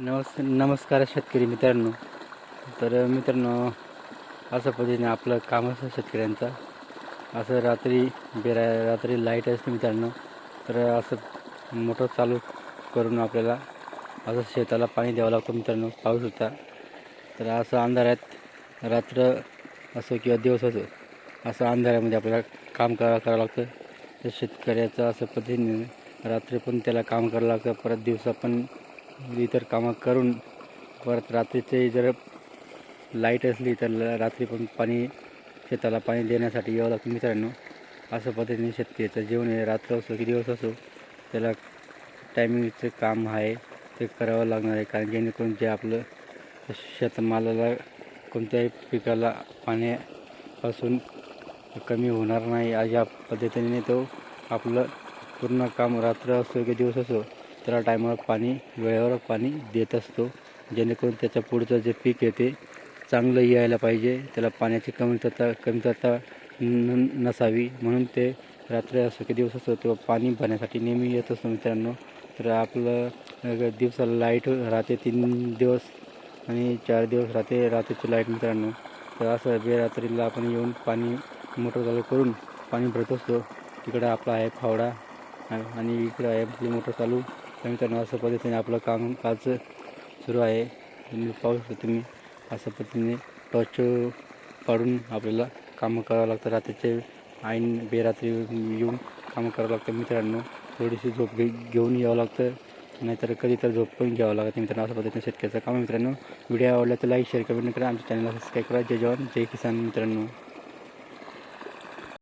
नमस् नमस्कार शेतकरी मित्रांनो. तर मित्रांनो असं पद्धतीने आपलं काम असतं शेतकऱ्यांचं. असं रात्री बेरा रात्री लाइट असते मित्रांनो. तर असं मोटर चालू करून आपल्याला असं शेताला पाणी द्यावं लागतं मित्रांनो पाऊस होता. तर असं अंधारात रात्र असो किंवा दिवस असो असं अंधारामध्ये आपल्याला काम करा करावं लागतं. तर शेतकऱ्याचं असं पद्धतीने रात्री पण त्याला काम करावं लागतं परत दिवसा पण इतर कामं करून परत रात्रीचे जर लाइट असली तर रात्री पण पाणी शेताला पाणी देण्यासाठी यावं लागतं मित्रांनो. असं पद्धतीने शेतकऱ्याचं जीवन आहे. रात्र असो की दिवस असो त्याला टायमिंगचं काम आहे ते करावं लागणार आहे. कारण जेणेकरून जे आपलं शेतमालाला कोणत्याही पिकाला पाण्यापासून कमी होणार नाही. अशा पद्धतीने तो आपलं पूर्ण काम रात्र असो की दिवस असो त्याला टायमावर पाणी वेळेवर पाणी देत असतो. जेणेकरून त्याचं पुढचं जे पीक येते चांगलं यायला पाहिजे. त्याला पाण्याची कमतरता कमतरता न नसावी. म्हणून ते रात्र असो की दिवस असो तेव्हा पाणी भरण्यासाठी नेहमी येत असतो मित्रांनो. तर आपलं दिवसाला लाइट राहते तीन दिवस आणि चार दिवस राहते रात्रीची लाइट मित्रांनो. तर असं बेरात्रीला आपण येऊन पाणी मोटर चालू करून पाणी भरत असतो. तिकडं आपला आहे फावडा आणि इकडं आहे आपली मोटर चालू. तर मित्रांनो असं पद्धतीने आपलं काम काज सुरू आहे. तुम्ही पाहू शकता तुम्ही अशा पद्धतीने टॉर्च पाडून आपल्याला कामं करावं लागतं. रात्रीचे ऐन बेरात्री येऊन कामं करावं लागतं. मित्रांनो थोडीशी झोप घे घेऊन यावं लागतं. नाहीतर कधी तर झोप पण घ्यावं लागतं. मित्रांनो अशा पद्धतीने शेतकऱ्याचं काम मित्रांनो. व्हिडिओ आवडला तर लाईक शेअर कमेंट करा. आमच्या चॅनलला सबस्क्राईब करा. जय जवान जय किसान मित्रांनो.